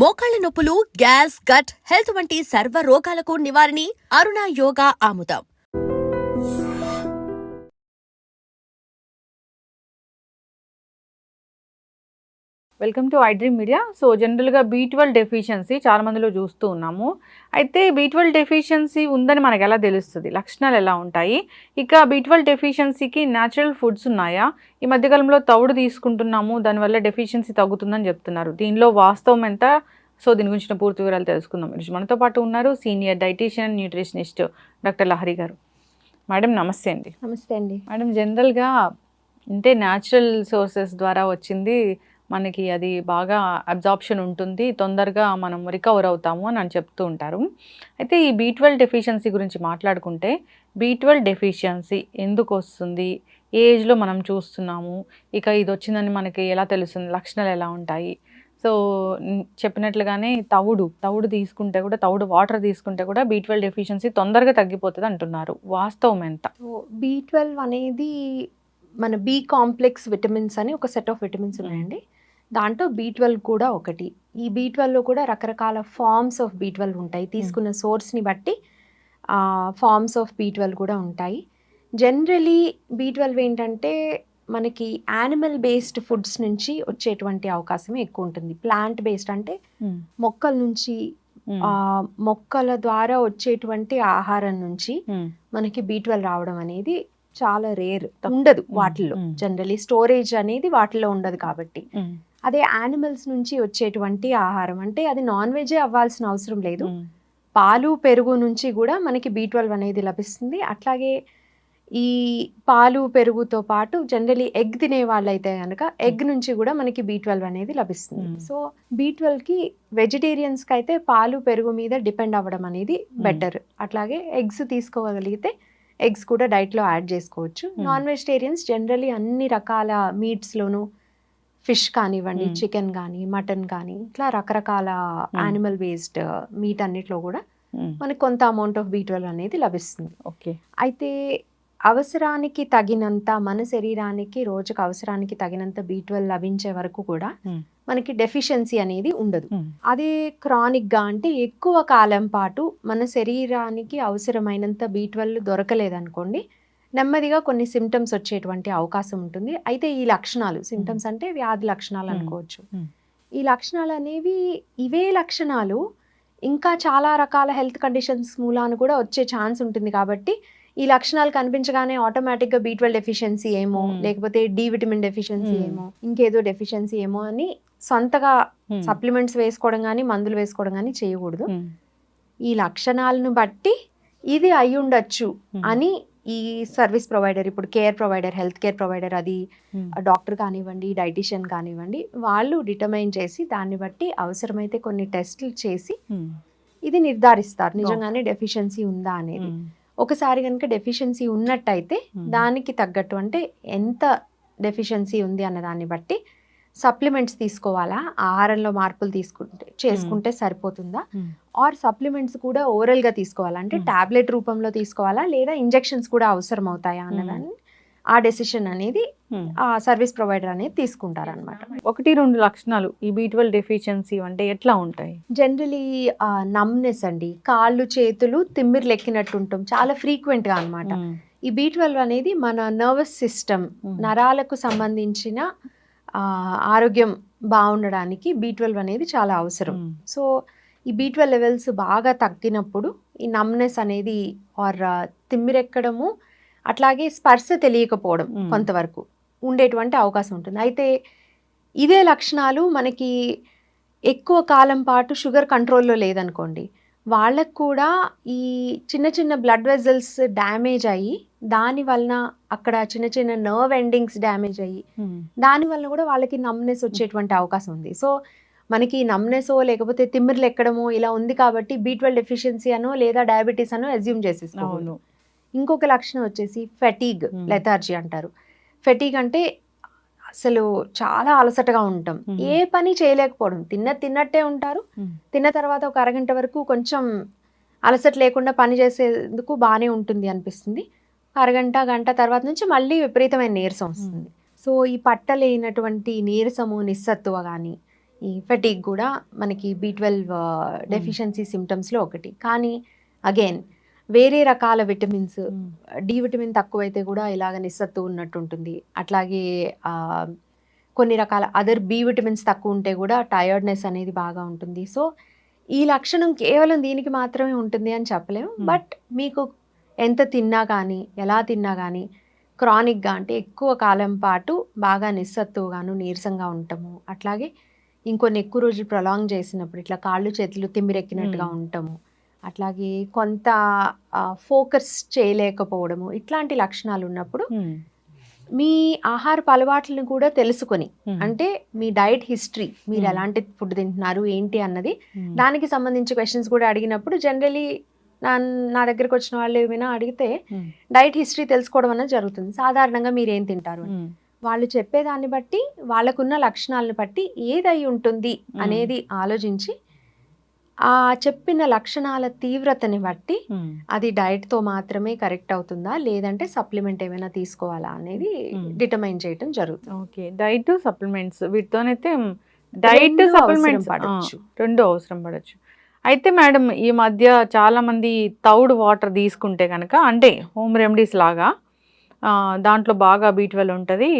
మోకాళ్ళ నొప్పులు gas gut health వంటి సర్వ రోగాలకు నివారణి అరుణ యోగా ఆముదం. Welcome to iDream media so జనరల్గా బీ ట్వెల్వ్ డెఫిషియన్సీ చాలా మందిలో చూస్తూ ఉన్నాము. అయితే బీ ట్వెల్వ్ డెఫిషియన్సీ ఉందని మనకు ఎలా తెలుస్తుంది? లక్షణాలు ఎలా ఉంటాయి? ఇక బీ ట్వెల్వ్ డెఫిషియన్సీకి న్యాచురల్ ఫుడ్స్ ఉన్నాయా? ఈ మధ్యకాలంలో తౌడు తీసుకుంటున్నాము దానివల్ల డెఫిషియన్సీ తగ్గుతుందని చెప్తున్నారు. దీనిలో వాస్తవం ఎంత? సో దీని గురించిన పూర్తి వివరాలు తెలుసుకుందాం. ఈరోజు మనతో పాటు ఉన్నారు senior dietitian nutritionist doctor Lahari గారు. మేడం నమస్తే అండి. నమస్తే అండి. మేడం జనరల్గా అంటే న్యాచురల్ సోర్సెస్ ద్వారా వచ్చింది మనకి అది బాగా అబ్జార్ప్షన్ ఉంటుంది తొందరగా మనం రికవర్ అవుతాము అని అని చెప్తూ ఉంటారు. అయితే ఈ బీ డెఫిషియన్సీ గురించి మాట్లాడుకుంటే బీ డెఫిషియన్సీ ఎందుకు వస్తుంది? ఏ ఏజ్లో మనం చూస్తున్నాము? ఇక ఇది వచ్చిందని మనకి ఎలా తెలుస్తుంది? లక్షణాలు ఎలా ఉంటాయి? సో చెప్పినట్లుగానే తవుడు తవుడు తీసుకుంటే కూడా తవుడు వాటర్ తీసుకుంటే కూడా బీ ట్వెల్వ్ డెఫిషియన్సీ తొందరగా తగ్గిపోతుంది అంటున్నారు. వాస్తవం ఎంత? బి ట్వెల్వ్ అనేది మన బి కాంప్లెక్స్ విటమిన్స్ అని ఒక సెట్ ఆఫ్ విటమిన్స్ ఉన్నాయండి. దాంట్లో బి ట్వెల్వ్ కూడా ఒకటి ఈ బి ట్వెల్వ్లో కూడా రకరకాల ఫార్మ్స్ ఆఫ్ బి ట్వెల్వ్ ఉంటాయి తీసుకున్న సోర్స్ని బట్టి ఫార్మ్స్ ఆఫ్ బి ట్వెల్వ్ కూడా ఉంటాయి జనరలీ బి ట్వెల్వ్ ఏంటంటే మనకి యానిమల్ బేస్డ్ ఫుడ్స్ నుంచి వచ్చేటువంటి అవకాశం ఎక్కువ ఉంటుంది ప్లాంట్ బేస్డ్ అంటే మ్మ్. మొక్కల నుంచి. ఆ మొక్కల ద్వారా వచ్చేటువంటి ఆహారం నుంచి. మనకి బీ ట్వెల్వ్ రావడం అనేది చాలా రేర్ ఉండదు వాటిల్లో. జనరలీ స్టోరేజ్ అనేది వాటిలో ఉండదు కాబట్టి. అదే యానిమల్స్ నుంచి వచ్చేటువంటి ఆహారం. అంటే అది నాన్ వెజే అవ్వాల్సిన అవసరం లేదు. పాలు పెరుగు నుంచి కూడా మనకి బీ ట్వెల్వ్ అనేది లభిస్తుంది. అట్లాగే ఈ పాలు పెరుగుతో పాటు జనరలీ ఎగ్ తినే వాళ్ళైతే కనుక ఎగ్ నుంచి కూడా మనకి బీ ట్వెల్వ్ అనేది లభిస్తుంది. సో బీ ట్వెల్వ్కి వెజిటేరియన్స్కి అయితే పాలు పెరుగు మీద డిపెండ్ అవ్వడం అనేది బెటర్ అట్లాగే ఎగ్స్ తీసుకోగలిగితే ఎగ్స్ కూడా డైట్లో యాడ్ చేసుకోవచ్చు. నాన్ వెజిటేరియన్స్ జనరలీ అన్ని రకాల మీట్స్లోను ఫిష్ కానివ్వండి. చికెన్ కానీ మటన్ కానీ ఇట్లా రకరకాల యానిమల్ బేస్డ్ మీట్ అన్నిట్లో కూడా. మనకి కొంత అమౌంట్ ఆఫ్ బీ ట్వెల్వ్ అనేది లభిస్తుంది ఓకే అయితే అవసరానికి తగినంత మన శరీరానికి రోజుకు అవసరానికి తగినంత బీ లభించే వరకు కూడా. మనకి డెఫిషియన్సీ అనేది ఉండదు. అదే క్రానిక్గా అంటే ఎక్కువ కాలం పాటు మన శరీరానికి అవసరమైనంత బీ దొరకలేదనుకోండి నెమ్మదిగా కొన్ని సిమ్టమ్స్ వచ్చేటువంటి అవకాశం ఉంటుంది అయితే ఈ లక్షణాలు సిమ్టమ్స్ అంటే వ్యాధి లక్షణాలు. అనుకోవచ్చు. ఈ లక్షణాలు అనేవి ఇవే లక్షణాలు ఇంకా చాలా రకాల హెల్త్ కండిషన్స్ మూలాన కూడా వచ్చే ఛాన్స్ ఉంటుంది కాబట్టి ఈ లక్షణాలు కనిపించగానే ఆటోమేటిక్గా బీ ట్వెల్వ్ డెఫిషియన్సీ ఏమో. లేకపోతే డి విటమిన్ డెఫిషియన్సీ. ఏమో ఇంకేదో డెఫిషియన్సీ ఏమో అని సొంతగా. సప్లిమెంట్స్ వేసుకోవడం కానీ మందులు వేసుకోవడం కానీ చేయకూడదు. ఈ లక్షణాలను బట్టి ఇది అయి ఉండొచ్చు. అని ఈ సర్వీస్ ప్రొవైడర్ ఇప్పుడు care provider health care provider అది. డాక్టర్ కానివ్వండి డైటిషియన్ కానివ్వండి వాళ్ళు డిటర్మైన్ చేసి దాన్ని బట్టి అవసరమైతే కొన్ని టెస్టులు చేసి. ఇది నిర్ధారిస్తారు నిజంగానే డెఫిషియన్సీ ఉందా అనేది. ఒకసారి కనుక డెఫిషియన్సీ ఉన్నట్టయితే. దానికి తగ్గట్టు అంటే ఎంత డెఫిషియన్సీ ఉంది అన్న దాన్ని బట్టి సప్లిమెంట్స్ తీసుకోవాలా? ఆహారంలో మార్పులు తీసుకుంటే చేసుకుంటే సరిపోతుందా. ఆర్ సప్లిమెంట్స్ కూడా ఓరల్గా తీసుకోవాలా? అంటే మ్మ్. టాబ్లెట్ రూపంలో తీసుకోవాలా? లేదా ఇంజెక్షన్స్ కూడా అవసరం అవుతాయా అన్నదాన్ని ఆ డెసిషన్ అనేది. ఆ సర్వీస్ ప్రొవైడర్ అనేది తీసుకుంటారనమాట ఒకటి రెండు లక్షణాలు ఈ బీ ట్వెల్వ్ డెఫిషియన్సీ అంటే ఎట్లా ఉంటాయి? జనరలీ నమ్నెస్ అండి. కాళ్ళు చేతులు తిమ్మిర్లు ఎక్కినట్టు ఉంటాం. చాలా ఫ్రీక్వెంట్గా అన్నమాట. మ్మ్. ఈ బీ అనేది మన నర్వస్ సిస్టమ్. నరాలకు సంబంధించిన ఆరోగ్యం బాగుండడానికి బీ ట్వెల్వ్ అనేది చాలా అవసరం. సో ఈ బీ ట్వెల్వ్ లెవెల్స్ బాగా తగ్గినప్పుడు ఈ నమ్నెస్ అనేది ఆర్ తిమ్మిరెక్కడము అట్లాగే స్పర్శ తెలియకపోవడం. కొంతవరకు ఉండేటువంటి అవకాశం ఉంటుంది అయితే ఇదే లక్షణాలు మనకి ఎక్కువ కాలం పాటు షుగర్ కంట్రోల్లో లేదనుకోండి వాళ్ళకు కూడా ఈ చిన్న చిన్న బ్లడ్ వెజల్స్ డ్యామేజ్ అయ్యి దాని వలన అక్కడ చిన్న చిన్న నర్వ్ ఎండింగ్స్ డ్యామేజ్ అయ్యి మ్మ్. దాని వలన కూడా వాళ్ళకి నమ్నెస్ వచ్చేటువంటి అవకాశం ఉంది. సో మనకి నమ్నెసో లేకపోతే తిమ్మిర్లు ఎక్కడమో ఇలా ఉంది కాబట్టి బీ ట్వెల్వ్ డెఫిషియన్సీ అనో లేదా డయాబెటీస్ అనో అజ్యూమ్ చేసేసుకోవాలి ఇంకొక లక్షణం వచ్చేసి ఫెటీగ్ Hmm. లెథార్జీ అంటారు. ఫెటీగ్ అంటే అసలు చాలా అలసటగా ఉంటాం. ఏ పని చేయలేకపోవడం. తిన్న తిన్నట్టే ఉంటారు. తిన్న తర్వాత ఒక అరగంట వరకు కొంచెం అలసట లేకుండా పని చేసేందుకు బాగానే ఉంటుంది అనిపిస్తుంది. అరగంట గంట తర్వాత నుంచి మళ్ళీ విపరీతమైన నీరసం వస్తుంది. సో ఈ పట్టలేనటువంటి నీరసము నిస్సత్తువ కానీ ఈ ఫెటిక్ కూడా మనకి బి ట్వెల్వ్ డెఫిషియన్సీ సిమ్టమ్స్లో ఒకటి. కానీ అగైన్ వేరే రకాల విటమిన్స్ డి విటమిన్ తక్కువైతే కూడా ఇలాగ నిస్సత్తు ఉన్నట్టు ఉంటుంది అట్లాగే కొన్ని రకాల అదర్ బి విటమిన్స్ తక్కువ ఉంటే కూడా టయర్డ్నెస్ అనేది బాగా ఉంటుంది సో ఈ లక్షణం కేవలం దీనికి మాత్రమే ఉంటుంది అని చెప్పలేము. బట్ మీకు ఎంత తిన్నా కానీ ఎలా తిన్నా కానీ క్రానిక్గా అంటే ఎక్కువ కాలం పాటు బాగా నిస్సత్తుగాను నీరసంగా ఉండటము అట్లాగే ఇంకొన్ని ఎక్కువ రోజులు ప్రొలాంగ్ చేసినప్పుడు ఇట్లా కాళ్ళు చేతులు తిమ్మిరెక్కినట్టుగా Hmm. అట్లాగే కొంత ఫోకస్ చేయలేకపోవడము ఇట్లాంటి లక్షణాలు ఉన్నప్పుడు మీ ఆహారపు అలవాట్లను కూడా తెలుసుకొని అంటే మీ డైట్ హిస్టరీ మీరు. ఎలాంటి ఫుడ్ తింటున్నారు ఏంటి అన్నది దానికి సంబంధించి క్వశ్చన్స్ కూడా అడిగినప్పుడు జనరలీ నా నా దగ్గరకు వచ్చిన వాళ్ళు ఏమైనా అడిగితే డైట్ హిస్టరీ తెలుసుకోవడం అనేది జరుగుతుంది. సాధారణంగా మీరు ఏం తింటారు. వాళ్ళు చెప్పేదాన్ని బట్టి వాళ్ళకున్న లక్షణాలను బట్టి ఏదై ఉంటుంది అనేది ఆలోచించి ఆ చెప్పిన లక్షణాల తీవ్రతని బట్టి అది డైట్తో మాత్రమే కరెక్ట్ అవుతుందా? లేదంటే సప్లిమెంట్ ఏమైనా తీసుకోవాలా అనేది. డిటర్మైన్ చేయడం జరుగుతుంది. ఓకే. డైట్ సప్లిమెంట్స్ వీటితోనైతే డైట్ సప్లిమెంట్స్ పడొచ్చు. రెండు అవసరం పడవచ్చు అయితే మేడం ఈ మధ్య చాలా మంది తౌడు వాటర్ తీసుకుంటే కనుక అంటే హోమ్ రెమెడీస్ లాగా దాంట్లో బాగా బీ ట్వెల్వ్ ఉంటుంది.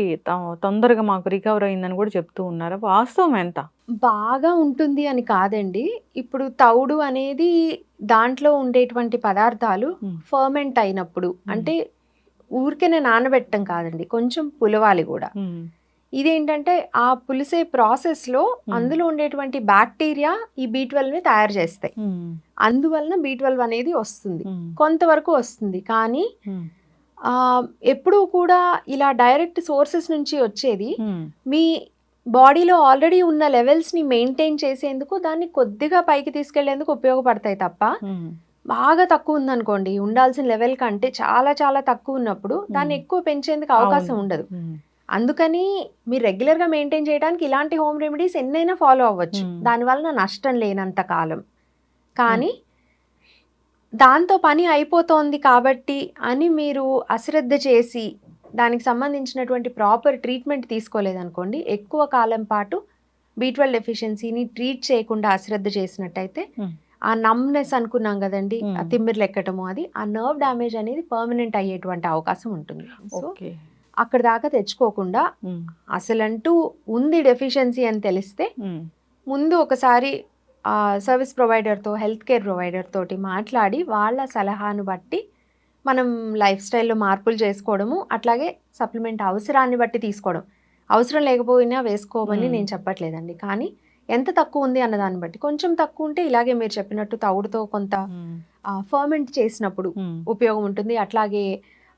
తొందరగా మాకు రికవర్ అయిందని కూడా చెప్తూ ఉన్నారు. వాస్తవం ఎంత? బాగా ఉంటుంది అని కాదండి. ఇప్పుడు తౌడు అనేది దాంట్లో ఉండేటువంటి పదార్థాలు. ఫర్మెంట్ అయినప్పుడు. అంటే ఊరికేనే నానబెట్టడం కాదండి. కొంచెం పులవాలి కూడా. ఇదేంటంటే ఆ పులిసే ప్రాసెస్లో అందులో ఉండేటువంటి బ్యాక్టీరియా ఈ బీ ని తయారు చేస్తాయి. అందువలన బీ అనేది వస్తుంది. కొంతవరకు వస్తుంది. కానీ ఎప్పుడూ కూడా ఇలా డైరెక్ట్ సోర్సెస్ నుంచి వచ్చేది. మీ బాడీలో ఆల్రెడీ ఉన్న లెవెల్స్ని మెయింటైన్ చేసేందుకు దాన్ని కొద్దిగా పైకి తీసుకెళ్ళేందుకు ఉపయోగపడతాయి తప్ప బాగా తక్కువ ఉందనుకోండి ఉండాల్సిన లెవెల్ కంటే చాలా చాలా తక్కువ ఉన్నప్పుడు దాన్ని ఎక్కువ పెంచేందుకు అవకాశం ఉండదు. అందుకని మీరు రెగ్యులర్గా మెయింటైన్ చేయడానికి ఇలాంటి హోమ్ రెమెడీస్ ఎన్నైనా ఫాలో అవ్వచ్చు. దానివలన నష్టం లేనంత కాలం. కానీ దాంతో పని అయిపోతోంది కాబట్టి అని మీరు అశ్రద్ధ చేసి దానికి సంబంధించినటువంటి ప్రాపర్ ట్రీట్మెంట్ తీసుకోలేదనుకోండి ఎక్కువ కాలం పాటు బీ ట్వెల్వ్ డెఫిషియన్సీని ట్రీట్ చేయకుండా అశ్రద్ధ చేసినట్టయితే Hmm. ఆ నమ్నెస్ అనుకున్నాం కదండి Hmm. ఆ తిమ్మిర్లు ఎక్కటము అది ఆ నర్వ్ డ్యామేజ్ అనేది పర్మనెంట్ అయ్యేటువంటి అవకాశం ఉంటుంది సో అక్కడ దాకా తెచ్చుకోకుండా అసలంటూ ఉంది డెఫిషియన్సీ అని తెలిస్తే ముందు ఒకసారి సర్వీస్ ప్రొవైడర్తో హెల్త్ కేర్ ప్రొవైడర్ తోటి మాట్లాడి వాళ్ళ సలహాను బట్టి మనం లైఫ్ స్టైల్లో మార్పులు చేసుకోవడము అట్లాగే సప్లిమెంట్ అవసరాన్ని బట్టి తీసుకోవడం. అవసరం లేకపోయినా వేసుకోమని. నేను చెప్పట్లేదండి. కానీ ఎంత తక్కువ ఉంది అన్న దాన్ని బట్టి కొంచెం తక్కువ ఉంటే ఇలాగే మీరు చెప్పినట్టు తవుడుతో కొంత ఫర్మెంట్ చేసినప్పుడు ఉపయోగం ఉంటుంది. అట్లాగే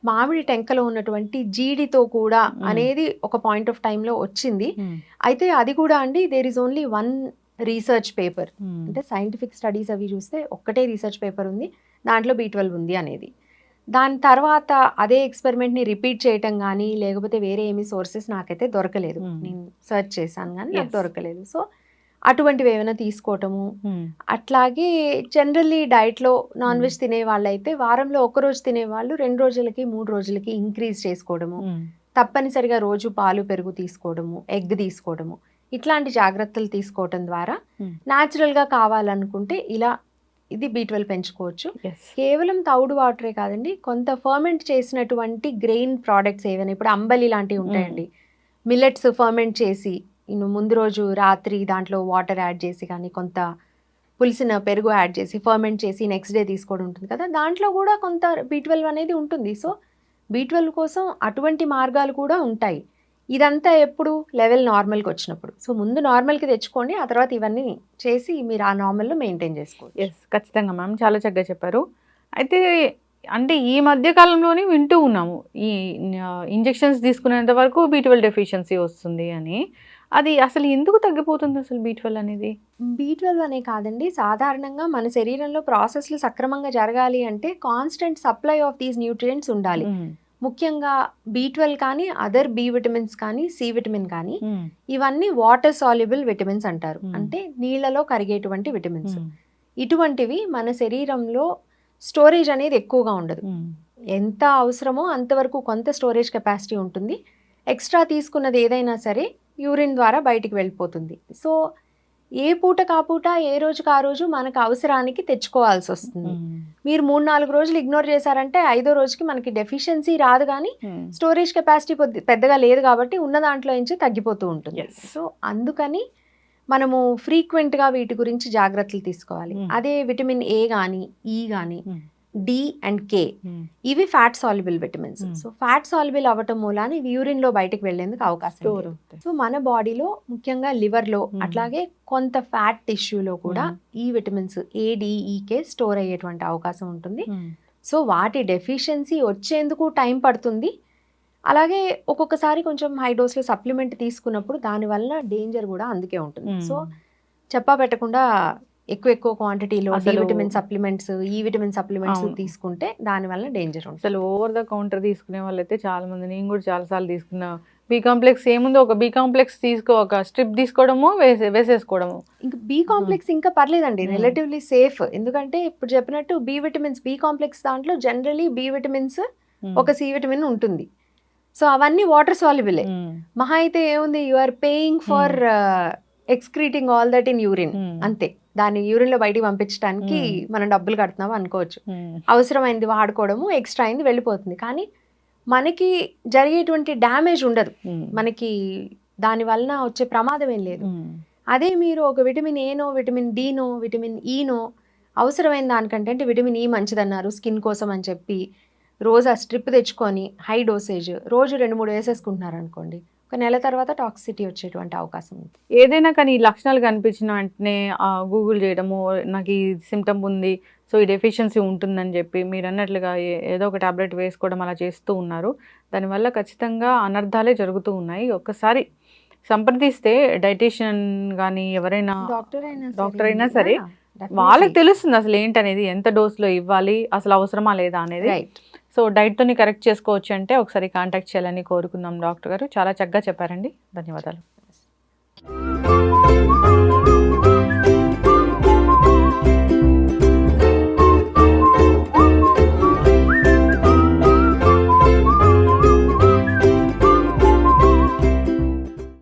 మామిడి టెంకలో ఉన్నటువంటి జీడితో కూడా. అనేది ఒక పాయింట్ ఆఫ్ టైంలో వచ్చింది. అయితే అది కూడా అండి there is only one research paper. అంటే సైంటిఫిక్ స్టడీస్ అవి చూస్తే ఒక్కటే రీసెర్చ్ పేపర్ ఉంది దాంట్లో బీ ట్వెల్వ్ ఉంది అనేది. దాని తర్వాత అదే ఎక్స్పెరిమెంట్ని రిపీట్ చేయటం కానీ లేకపోతే వేరే ఏమి సోర్సెస్ నాకైతే దొరకలేదు. నేను సెర్చ్ చేశాను కానీ నాకు. దొరకలేదు. సో అటువంటివి ఏమైనా తీసుకోవటము అట్లాగే జనరల్లీ డైట్లో నాన్ వెజ్ తినే వాళ్ళైతే వారంలో ఒక రోజు తినే వాళ్ళు రెండు రోజులకి మూడు రోజులకి ఇంక్రీజ్ చేసుకోవడము తప్పనిసరిగా రోజు పాలు పెరుగు తీసుకోవడము ఎగ్ తీసుకోవడము. ఇట్లాంటి జాగ్రత్తలు తీసుకోవడం ద్వారా Hmm. న్యాచురల్గా కావాలనుకుంటే ఇలా ఇది బీ ట్వెల్వ్ పెంచుకోవచ్చు. కేవలం తౌడు వాటరే కాదండి కొంత ఫర్మెంట్ చేసినటువంటి గ్రెయిన్ ప్రోడక్ట్స్ ఏవైనా ఇప్పుడు అంబలి లాంటివి ఉంటాయండి. మిల్లెట్స్ ఫర్మెంట్ చేసి ముందు రోజు రాత్రి దాంట్లో వాటర్ యాడ్ చేసి కానీ కొంత పులిసిన పెరుగు యాడ్ చేసి ఫర్మెంట్ చేసి నెక్స్ట్ డే తీసుకోవడం ఉంటుంది కదా. దాంట్లో కూడా కొంత బీ ట్వెల్వ్ అనేది ఉంటుంది. సో బీ ట్వెల్వ్ కోసం అటువంటి మార్గాలు కూడా ఉంటాయి. ఇదంతా ఎప్పుడు లెవెల్ నార్మల్కి వచ్చినప్పుడు. సో ముందు నార్మల్కి తెచ్చుకోండి ఆ తర్వాత ఇవన్నీ చేసి మీరు ఆ నార్మల్లో మెయింటైన్ చేసుకోండి ఎస్ ఖచ్చితంగా మ్యామ్. చాలా చక్కగా చెప్పారు. అయితే అంటే ఈ మధ్య కాలంలోనే వింటూ ఉన్నాము. ఈ ఇంజెక్షన్స్ తీసుకునేంత వరకు బీ ట్వెల్వ్ డెఫిషియన్సీ వస్తుంది అని. అది అసలు ఎందుకు తగ్గిపోతుంది అసలు బీ ట్వెల్వ్ అనేది? బీ ట్వెల్వ్ అనే కాదండి. సాధారణంగా మన శరీరంలో ప్రాసెస్లు సక్రమంగా జరగాలి అంటే constant supply of these nutrients ఉండాలి. ముఖ్యంగా బీ ట్వెల్వ్ కానీ అదర్ బి విటమిన్స్ కానీ సి విటమిన్ కానీ ఇవన్నీ వాటర్ సాల్యుబుల్ విటమిన్స్ అంటారు. Hmm. అంటే నీళ్ళలో కరిగేటువంటి విటమిన్స్ ఇటువంటివి మన శరీరంలో స్టోరేజ్ అనేది ఎక్కువగా ఉండదు. ఎంత అవసరమో అంతవరకు కొంత స్టోరేజ్ కెపాసిటీ ఉంటుంది. ఎక్స్ట్రా తీసుకున్నది ఏదైనా సరే యూరిన్ ద్వారా బయటికి వెళ్ళిపోతుంది. సో ఏ పూట కాపూట ఏ రోజుకి ఆ రోజు మనకు అవసరానికి తెచ్చుకోవాల్సి వస్తుంది మీరు మూడు నాలుగు రోజులు ఇగ్నోర్ చేశారంటే ఐదో రోజుకి మనకి డెఫిషియన్సీ రాదు కానీ స్టోరేజ్ కెపాసిటీ పెద్దగా లేదు కాబట్టి ఉన్న దాంట్లో నుంచి తగ్గిపోతూ ఉంటుంది. సో అందుకని మనము ఫ్రీక్వెంట్గా వీటి గురించి జాగ్రత్తలు తీసుకోవాలి. అదే విటమిన్ ఏ కానీ ఈ కానీ. డి అండ్ కే ఇవి fat soluble vitamins. So fat soluble అవ్వటం మూలాన ఇవి urine లో బయటకు వెళ్ళేందుకు అవకాశం. సో మన బాడీలో ముఖ్యంగా liver లో Mm. అట్లాగే కొంత ఫ్యాట్ టిష్యూలో కూడా Mm. ఈ విటమిన్స్ ఏ కే స్టోర్ అయ్యేటువంటి అవకాశం ఉంటుంది. సో వాటి డెఫిషియన్సీ వచ్చేందుకు టైం పడుతుంది. అలాగే ఒక్కొక్కసారి కొంచెం హై డోస్లో సప్లిమెంట్ తీసుకున్నప్పుడు దానివల్ల డేంజర్ కూడా అందుకే ఉంటుంది. సో చెప్పా పెట్టకుండా ఎక్కువ ఎక్కువ క్వాంటిటీలో డి విటమిన్ సప్లిమెంట్స్ ఈ విటమిన్ సప్లిమెంట్స్. తీసుకుంటే దానివల్ల డేంజర్ ఉంటుంది. అసలు ఓవర్ ద కౌంటర్ తీసుకునే వాళ్ళైతే చాలా మంది నేను కూడా చాలా సార్లు తీసుకున్నా. బీ కాంప్లెక్స్ ఏముందో? ఒక బీ కాంప్లెక్స్ తీసుకో ఒక స్ట్రిప్ తీసుకోవడము వేసే వేసేసుకోవడము. ఇంకా బి కాంప్లెక్స్ ఇంకా పర్లేదండి. రిలేటివ్లీ సేఫ్ ఎందుకంటే ఇప్పుడు చెప్పినట్టు బి విటమిన్స్ బి కాంప్లెక్స్ దాంట్లో జనరలీ బి విటమిన్స్ ఒక సి విటమిన్ ఉంటుంది. సో అవన్నీ వాటర్ సాల్యుబులే మహా అయితే ఏముంది? You are paying for excreting all that in urine అంతే. దాన్ని యూరిన్లో బయటికి పంపించడానికి. మనం డబ్బులు కడుతున్నాం అనుకోవచ్చు. అవసరమైంది వాడుకోవడము ఎక్స్ట్రా అయింది వెళ్ళిపోతుంది. కానీ మనకి జరిగేటువంటి డ్యామేజ్ ఉండదు. మనకి దాని వలన వచ్చే ప్రమాదం ఏం లేదు. అదే మీరు ఒక విటమిన్ ఏనో విటమిన్ డీనో విటమిన్ ఈనో అవసరమైన దానికంటే అంటే విటమిన్ ఈ మంచిదన్నారు స్కిన్ కోసం అని చెప్పి రోజు ఆ స్ట్రిప్ తెచ్చుకొని హై డోసేజ్ రోజు రెండు మూడు వేసేసుకుంటున్నారు అనుకోండి. ఒక నెల తర్వాత టాక్సిటీ వచ్చేటువంటి అవకాశం ఉంది. ఏదైనా కానీ ఈ లక్షణాలు కనిపించిన వెంటనే గూగుల్ చేయడము నాకు ఈ సిమ్టమ్ ఉంది సో ఈ డెఫిషియన్సీ ఉంటుందని చెప్పి మీరు అన్నట్లుగా ఏదో ఒక టాబ్లెట్ వేసుకోవడం అలా చేస్తూ ఉన్నారు. దానివల్ల ఖచ్చితంగా అనర్థాలే జరుగుతూ ఉన్నాయి. ఒక్కసారి సంప్రదిస్తే డైటీషియన్ కానీ ఎవరైనా డాక్టర్ అయినా డాక్టర్ అయినా సరే, వాళ్ళకి తెలుస్తుంది అసలు ఏంటనేది ఎంత డోస్లో ఇవ్వాలి అసలు అవసరమా లేదా అనేది. రైట్ సో డైట్తో కరెక్ట్ చేసుకోవచ్చు అంటే ఒకసారి కాంటాక్ట్ చేయాలని కోరుకుందాం డాక్టర్ గారు. చాలా చక్కగా చెప్పారండి. ధన్యవాదాలు.